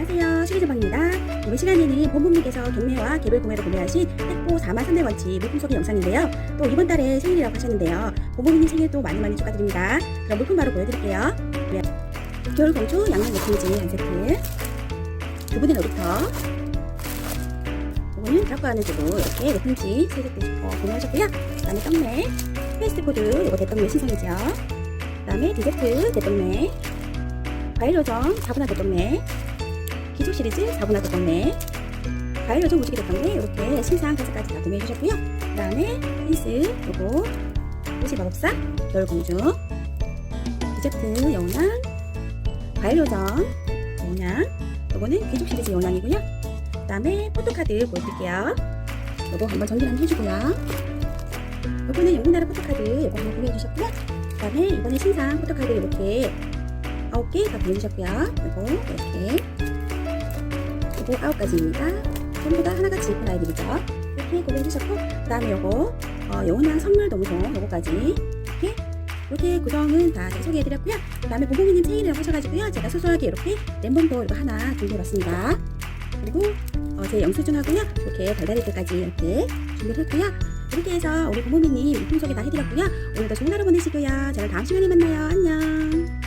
안녕하세요. 시리즈방입니다. 이번 시간에는 본부님께서 경매와 개별 구매로 구매하신 택보 4만 3대 원치 물품 소개 영상인데요. 또 이번 달에 생일이라고 하셨는데요. 본부님 생일도 많이 많이 축하드립니다. 그럼 물품 바로 보여드릴게요. 네. 겨울 공주 양념 매트리지 한 세트. 두 분의 놀이터. 이거는 갖고 가는 주고 이렇게 매트리지 세 세트 어, 구매하셨고요. 그 다음에 떡매, 페이스트 코드 이거 대떡매 신상이죠. 그 다음에 디저트 대떡매, 과일 요정 4분화 대떡매, 기초 시리즈 4분화 대떡매, 과일 요정 무지개 대떡매 이렇게 신상 다섯 가지 다 구매해 주셨고요. 그 다음에 린스 요거 옷이 마법사 겨울공주 디저트 영양 과일 요정 영양 요거는 귀족 시리즈 영양이고요. 그 다음에 포토카드 보여드릴게요. 요거 한번 정리 한번 해주고요. 요거는 영국나라 포토카드 요거 한번 구매해 주셨고요. 그 다음에 이번에 신상 포토카드 이렇게 아홉 개다 보내주셨고요. 요거 이렇게 요거 아홉 가지입니다. 전부 다 하나같이 예쁜 아이들이죠. 이렇게 구매해주셨고 그 다음에 요거 어, 영원한 선물 동송 요거까지 이렇게 이렇게 구성은 다 제가 소개해드렸고요. 그 다음에 보봉이님 생일이라고 하셔가지고요. 제가 소소하게 이렇게 램봉도 이거 하나 준비해봤습니다. 그리고 어, 제 영수증하고요. 이렇게 달달이들까지 이렇게 준비를 했고요. 이렇게 해서 우리 부모님님 이품 소개 다 해드렸고요. 오늘도 좋은 하루 보내시고요. 저는 다음 시간에 만나요. 안녕.